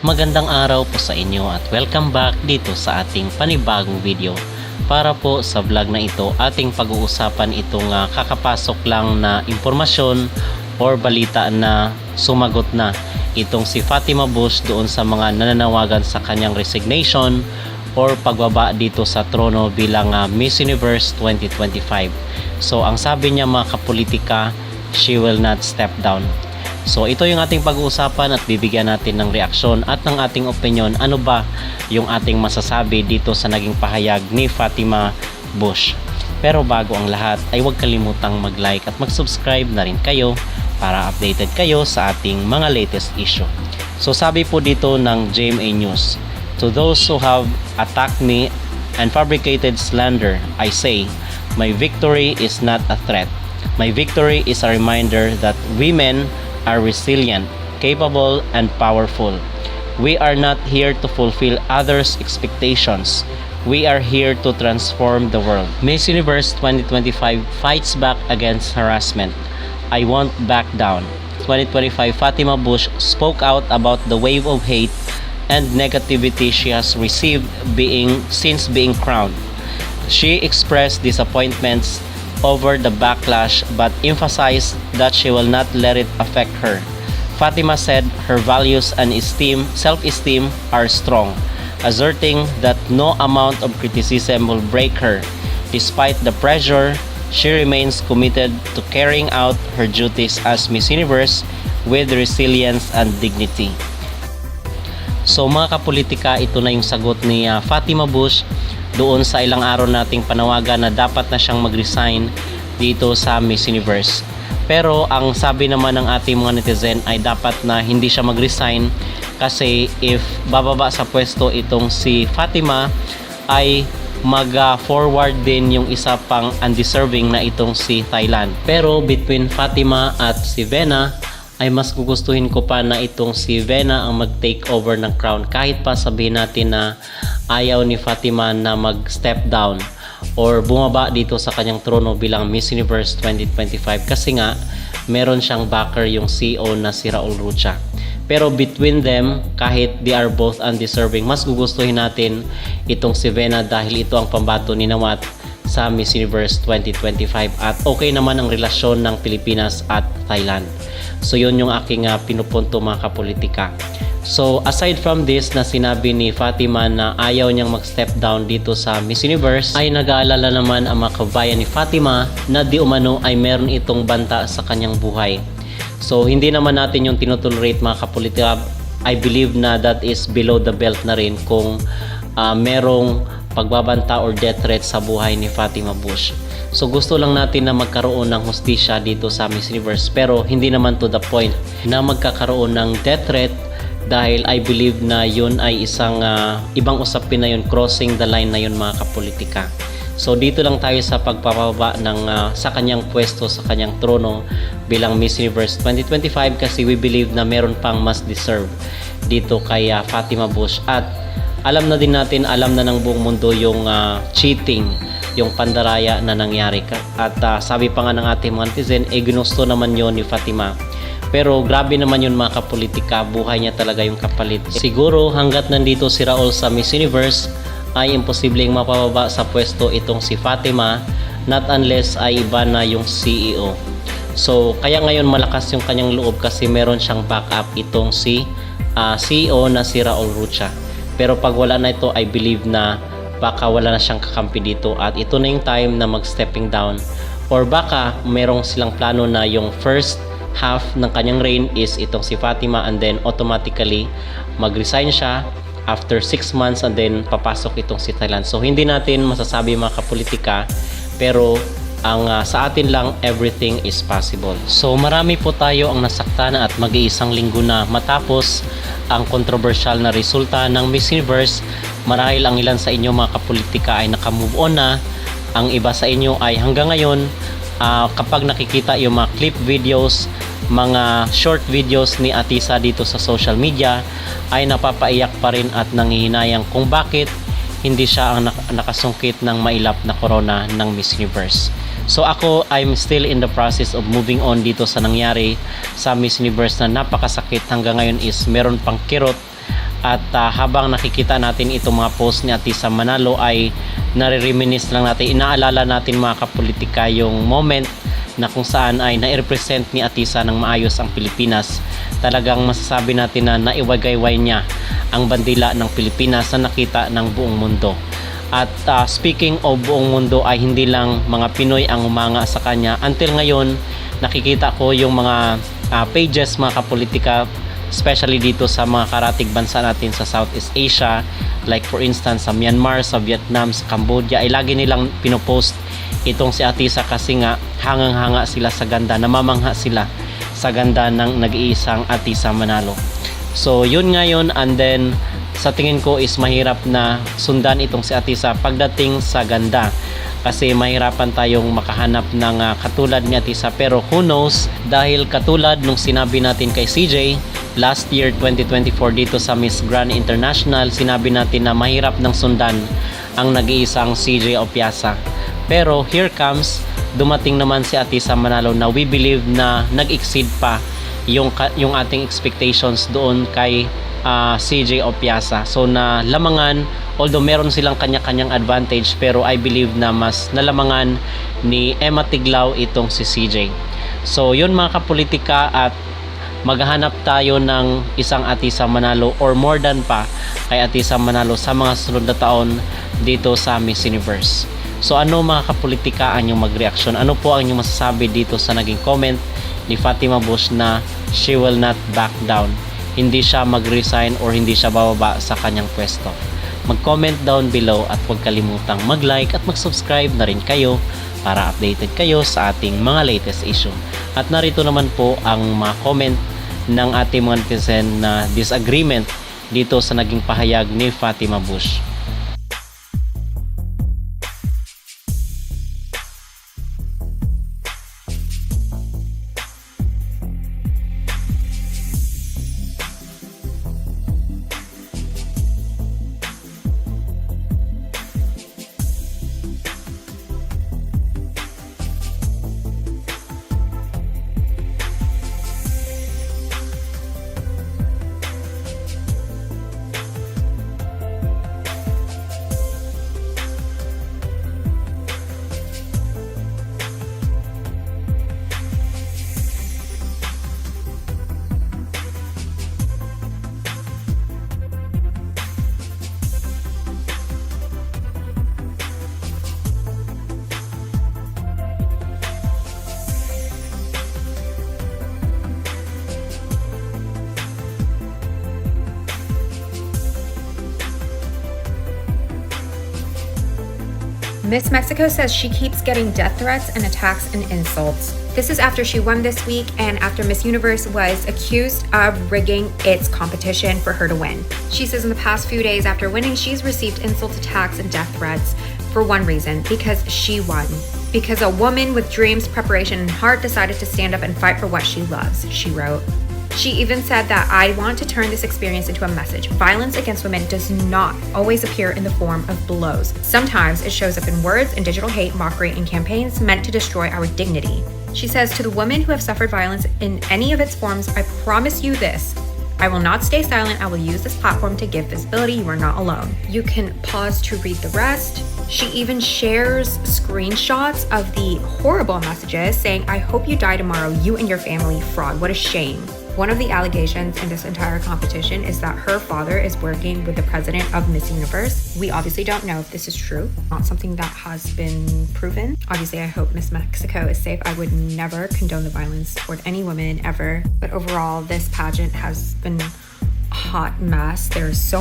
Magandang araw po sa inyo at welcome back dito sa ating panibagong video. Para po sa vlog na ito, ating pag-uusapan itong ah, kakapasok lang na impormasyon or balita na sumagot na itong si Fatima Bush doon sa mga nananawagan sa kanyang resignation or pagbaba dito sa trono bilang ah, Miss Universe 2025. So ang sabi niya mga kapolitika, she will not step down. So ito yung ating pag-uusapan at bibigyan natin ng reaksyon at ng ating opinion ano ba yung ating masasabi dito sa naging pahayag ni Fatima Bush. Pero bago ang lahat ay huwag kalimutang mag-like at mag-subscribe na rin kayo para updated kayo sa ating mga latest issue. So sabi po dito ng GMA News, To those who have attacked me and fabricated slander, I say, my victory is not a threat. My victory is a reminder that women are resilient, capable, and powerful. We are not here to fulfill others' expectations. We are here to transform the world. Miss Universe 2025 fights back against harassment. I won't back down. 2025 Fatima Bush spoke out about the wave of hate and negativity she has received being since being crowned. She expressed disappointments over the backlash but emphasized that she will not let it affect her. Fatima said her values and esteem, self-esteem are strong, asserting that no amount of criticism will break her. Despite the pressure, she remains committed to carrying out her duties as Miss Universe with resilience and dignity. So mga kapolitika, ito na yung sagot ni ah, Fatima Bush doon sa ilang araw nating panawagan na dapat na siyang mag-resign dito sa Miss Universe. Pero ang sabi naman ng ating mga netizen ay dapat na hindi siya mag-resign kasi if bababa sa pwesto itong si Fatima ay mag-forward din yung isa pang undeserving na itong si Thailand. Pero between Fatima at si Vena ay mas gugustuhin ko pa na itong si Vena ang mag-take over ng crown kahit pa sabihin natin na ayaw ni Fatima na mag-step down or bumaba dito sa kanyang trono bilang Miss Universe 2025 kasi nga meron siyang backer yung CEO na si Raul Rucha. Pero between them, kahit they are both undeserving, mas gugustuhin natin itong si Vena dahil ito ang pambato ni Nawat sa Miss Universe 2025 at okay naman ang relasyon ng Pilipinas at Thailand. So yun yung aking uh, pinupunto mga kapolitika. So aside from this na sinabi ni Fatima na ayaw niyang mag-step down dito sa Miss Universe ay nag-aalala naman ang mga kabayan ni Fatima na di umano ay meron itong banta sa kanyang buhay. So hindi naman natin yung tinutolerate mga kapolitika. I believe na that is below the belt na rin kung uh, merong pagbabanta or death threat sa buhay ni Fatima Bush. So gusto lang natin na magkaroon ng hustisya dito sa Miss Universe pero hindi naman to the point na magkakaroon ng death threat dahil I believe na yun ay isang uh, ibang usapin na yun, crossing the line na yun mga kapolitika. So dito lang tayo sa pagpapaba ng uh, sa kanyang pwesto sa kanyang trono bilang Miss Universe 2025 kasi we believe na meron pang mas deserve dito kay uh, Fatima Bush at alam na din natin, alam na ng buong mundo yung uh, cheating, yung pandaraya na nangyari. At uh, sabi pa nga ng ating mga netizen, eh ginusto naman yon ni Fatima. Pero grabe naman yun mga kapolitika, buhay niya talaga yung kapalit. Siguro hanggat nandito si Raul sa Miss Universe, ay imposibleng mapababa sa pwesto itong si Fatima, not unless ay iba na yung CEO. So kaya ngayon malakas yung kanyang loob kasi meron siyang backup itong si uh, CEO na si Raul Rucha. Pero pag wala na ito, I believe na baka wala na siyang kakampi dito at ito na yung time na mag-stepping down. Or baka merong silang plano na yung first half ng kanyang reign is itong si Fatima and then automatically mag-resign siya after 6 months and then papasok itong si Thailand. So hindi natin masasabi mga kapolitika pero ang uh, sa atin lang everything is possible. So marami po tayo ang nasaktan at mag-iisang linggo na matapos ang kontrobersyal na resulta ng Miss Universe. Marahil ang ilan sa inyo mga kapolitika ay nakamove on na. Ang iba sa inyo ay hanggang ngayon uh, kapag nakikita yung mga clip videos, mga short videos ni Atisa dito sa social media ay napapaiyak pa rin at nangihinayang kung bakit hindi siya ang nakasungkit ng mailap na corona ng Miss Universe. So ako, I'm still in the process of moving on dito sa nangyari sa Miss Universe na napakasakit hanggang ngayon is meron pang kirot At ah, habang nakikita natin itong mga post ni Atisa Manalo ay nare-reminisce lang natin, inaalala natin mga kapolitika yung moment na kung saan ay na-represent ni Atisa ng maayos ang Pilipinas. Talagang masasabi natin na naiwagayway niya ang bandila ng Pilipinas na nakita ng buong mundo. At ah, speaking of buong mundo ay hindi lang mga Pinoy ang umanga sa kanya. Until ngayon, nakikita ko yung mga ah, pages, mga kapolitika, especially dito sa mga karatig bansa natin sa Southeast Asia. Like for instance, sa Myanmar, sa Vietnam, sa Cambodia, ay lagi nilang pinopost itong si Atisa kasi nga hangang-hanga sila sa ganda, namamangha sila sa ganda ng nag-iisang Atisa Manalo. So yun ngayon and then sa tingin ko is mahirap na sundan itong si Atisa pagdating sa ganda kasi mahirapan tayong makahanap ng ah, katulad ni Atisa pero who knows dahil katulad nung sinabi natin kay CJ last year 2024 dito sa Miss Grand International sinabi natin na mahirap ng sundan ang nag-iisang CJ Opiasa pero here comes dumating naman si Atisa Manalo na we believe na nag-exceed pa yung yung ating expectations doon kay ah, CJ Opiasa. So na lamangan although meron silang kanya-kanyang advantage pero I believe na mas nalamangan ni Emma Tiglao itong si CJ. So yun mga kapolitika at maghahanap tayo ng isang Atisa Manalo or more than pa kay Atisa Manalo sa mga sunod na taon dito sa Miss Universe. So ano mga kapolitika ang inyong magreaksyon? Ano po ang inyong masasabi dito sa naging comment ni Fatima Bush na she will not back down. Hindi siya mag-resign or hindi siya bababa sa kanyang pwesto. Mag-comment down below at huwag kalimutang mag-like at mag-subscribe na rin kayo para updated kayo sa ating mga latest issue. At narito naman po ang mga comment ng ating mga netizen na disagreement dito sa naging pahayag ni Fatima Bush. Miss Mexico says she keeps getting death threats and attacks and insults. This is after she won this week and after Miss Universe was accused of rigging its competition for her to win. She says in the past few days after winning, she's received insults, attacks, and death threats for one reason because she won. Because a woman with dreams, preparation, and heart decided to stand up and fight for what she loves, she wrote. She even said that I want to turn this experience into a message. Violence against women does not always appear in the form of blows. Sometimes it shows up in words and digital hate, mockery, and campaigns meant to destroy our dignity. She says to the women who have suffered violence in any of its forms, I promise you this. I will not stay silent. I will use this platform to give visibility. You are not alone. You can pause to read the rest. She even shares screenshots of the horrible messages saying, I hope you die tomorrow, you and your family, fraud. What a shame. One of the allegations in this entire competition is that her father is working with the president of Miss Universe. We obviously don't know if this is true, not something that has been proven. Obviously, I hope Miss Mexico is safe. I would never condone the violence toward any woman ever. But overall, this pageant has been a hot mess. There's so